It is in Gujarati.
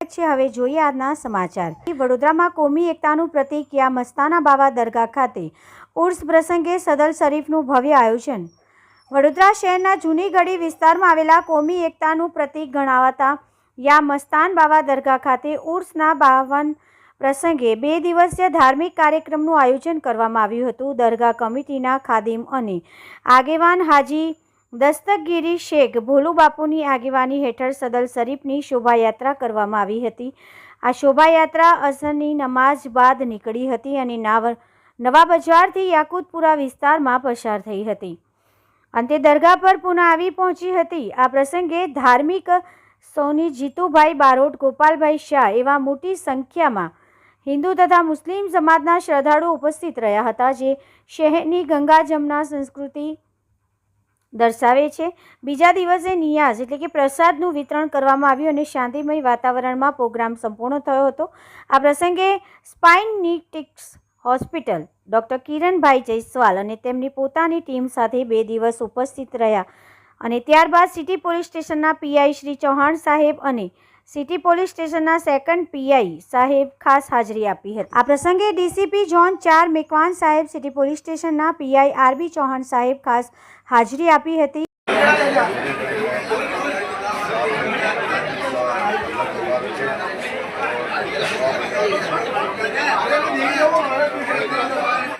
છે. હવે જોઈએ આજના સમાચાર. વડોદરામાં કોમી એકતાનું પ્રતિક યા મસ્તાના બાવા દરગાહ ખાતે ઉર્સ પ્રસંગે સદલ શરીફનું ભવ્ય આયોજન. વડોદરા શહેરના જૂની ગઢી વિસ્તારમાં આવેલા કોમી એકતાનું પ્રતિક ગણાવાતા યા મસ્તાન બાવા દરગાહ ખાતે ઉર્સના બાવન પ્રસંગે બે દિવસીય ધાર્મિક કાર્યક્રમનું આયોજન કરવામાં આવ્યું હતું. દરગાહ કમિટીના ખાદિમ અને આગેવાન હાજી દસ્તકગીરી શેખ ભોલુબાપુની આગેવાની હેઠળ સદલ શરીફની શોભાયાત્રા કરવામાં આવી હતી. આ શોભાયાત્રા અસરની નમાઝ બાદ નીકળી હતી અને નાવર નવા બજારથી યાકુતપુરા વિસ્તારમાં પસાર થઈ હતી. અંતે દરગાહ પર પુનઃ આવી પહોંચી હતી. આ પ્રસંગે ધાર્મિક સોની જીતુભાઈ બારોટ, ગોપાલભાઈ શાહ એવા મોટી સંખ્યામાં હિન્દુ તથા મુસ્લિમ સમાજના શ્રદ્ધાળુઓ ઉપસ્થિત રહ્યા હતા, જે શહેરની ગંગા જમના સંસ્કૃતિ દર્શાવે છે. બીજા દિવસે નિયાઝ એટલે કે પ્રસાદનું વિતરણ કરવામાં આવ્યું અને શાંતિમય વાતાવરણમાં પ્રોગ્રામ સંપૂર્ણ થયો હતો. આ પ્રસંગે સ્પાઇનનિટિક્સ હોસ્પિટલ ડૉક્ટર કિરણભાઈ જયસ્વાલ અને તેમની પોતાની ટીમ સાથે બે દિવસ ઉપસ્થિત રહ્યા અને ત્યારબાદ સિટી પોલીસ સ્ટેશનના પીઆઈ શ્રી ચૌહાણ સાહેબ અને સિટી પોલીસ સ્ટેશનના સેકન્ડ પીઆઈ સાહેબ ખાસ હાજરી આપી હતી આ પ્રસંગે ડીસીપી જોન ચાર મેકવાન સાહેબ સિટી પોલીસ સ્ટેશનના પીઆઈ આરબી ચૌહાણ સાહેબ ખાસ હાજરી આપી હતી.